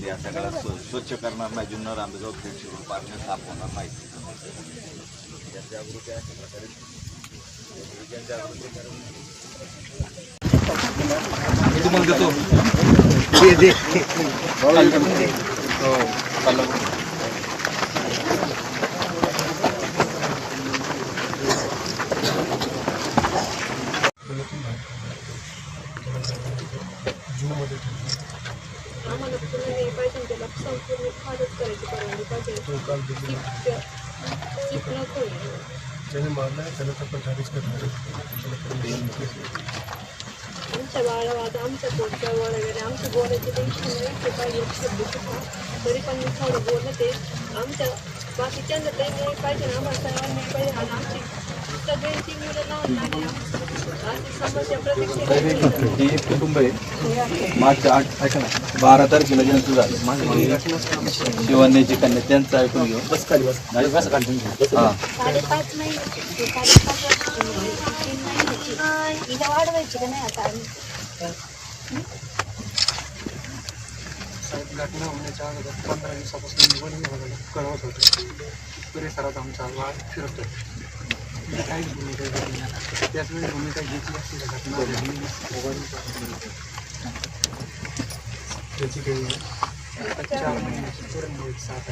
म्हणजे या सगळ्या स्व- स्वच्छ करणार नाही जुन्नर आंबेगाव फ्रेंड शिरूर पार्कने साफ होणार नाही. जागृती अशा प्रकारे तुम्हाला देतो हो आम्हाला पूर्ण हे पाहिजे त्याला संपूर्ण खालच करायची परवानगी पाहिजे. शिफ्ट शिफ्ट नको ज्याने मारला आहे त्याला तर पण ठारीच करणार आमच्या बाळा आता आमच्या पोटच्या वगैरे आमच्या बोलायची टेन्शन नाही ते पाहिजे शब्द शिका तरी पण मी थोडं बोललं ते आमच्या बाकीच्यांचं काही नाही पाहिजे ना आम्हाला सर्वांना नाही पाहिजे. आणि आमची सगळ्यांची मुलं लावून लागली अशी समस्या प्रत्येक ही एक कुटुंब आहे मागच्या आठ ऐका ना बारा तारखेला ज्यांचं झालं माझ्या शिवण्याची कन्या त्यांचं ऐकून घेऊ बस खाली बस. हां साडेपाच महिन्याची साडेपाच वर्षाची तीन महिन्याची हिला वाढवायची का नाही आता आम्ही साहेब घटना होण्याच्या अगोदर पंधरा दिवसापासून निवडणूक विभागाला कळवत होतो परिसरात आमचा वाद फिरतो काहीच भूमिका घेतली नाही त्याच वेळी भूमिका घेतली असती तर घटना? घडली नसती. त्याची काही आता चार महिन्याची पूर्ण होईल सात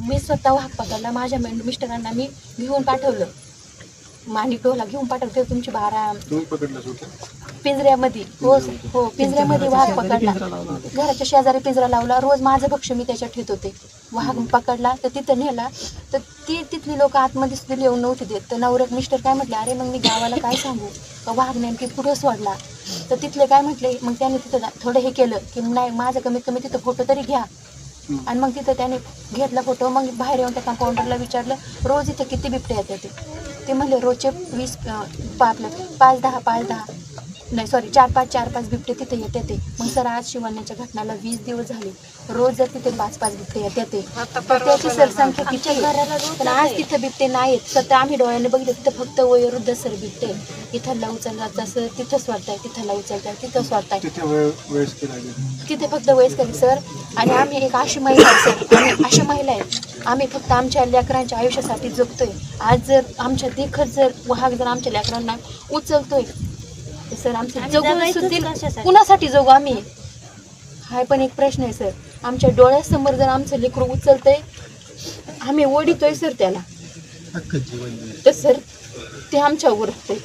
मी स्वतः वाहक पकडला. माझ्या मेंढ मिस्टरांना मी घेऊन पाठवलं. माणिकडोला घेऊन पाठवते. तुमची बारा पिंजऱ्यामध्ये. हो हो पिंजऱ्यामध्ये वाघ पकडला. घराच्या शेजारी पिंजरा लावला. रोज माझं भक्ष मी त्याच्यात ठेवत होते. वाघ पकडला तर तिथं नेला. तर ती तिथली लोक आतमध्ये सुद्धा येऊन नव्हती देत. तर नवऱ्यात मिस्टर काय म्हटले अरे मग मी गावाला काय सांगू? का वाघ नेमकी पुढं सोडला? तर तिथले काय म्हटले मग त्याने तिथं जा- थोडं हे केलं की नाही माझं कमीत कमी तिथं फोटो तरी घ्या. आणि मग तिथं त्याने घेतला फोटो मग बाहेर येऊन त्या कंपाऊंडरला विचारलं रोज इथे किती बिबटे येतात? ते ते म्हणले रोजचे वीस अं, आपलं पाच दहा पाच दहा. नाही सॉरी चार पाच चार पाच बिबटे तिथे येते ते. मग सर आज शिवण्याच्या घटनाला वीस दिवस झाले. रोज जर तिथे पाच पाच बिबटे येते ते. तर त्याची सरसंख्या किती आहे? पण आज तिथे बिबटे नाहीत. सध्या आम्ही डोळ्याने बघितलं तिथं फक्त वयोवृद्ध सर बिबटे. आहे. इथं लव उचलतात तसं तिथं तिथं लव उचलताय तिथं स्वारताय तिथे वेळ वेळेस केला गेला तिथे फक्त वयस्कर सर. आणि आम्ही एक अशी महिला आहे सर. आम्ही अशा महिला आहेत. आम्ही फक्त आमच्या लेकरांच्या आयुष्यासाठी जगतोय. आज जर आमच्या देखत जर वाहक जर आमच्या लेकरांना उचलतोय तर सर आमचं जगून सुद्धा कुणासाठी जगू आम्ही? हा पण एक प्रश्न आहे सर. आमच्या डोळ्यासमोर जर आमचं लेकरू उचलतंय आम्ही ओढितोय सर त्याला. जीवन तर सर ते आमच्यावर उरतंय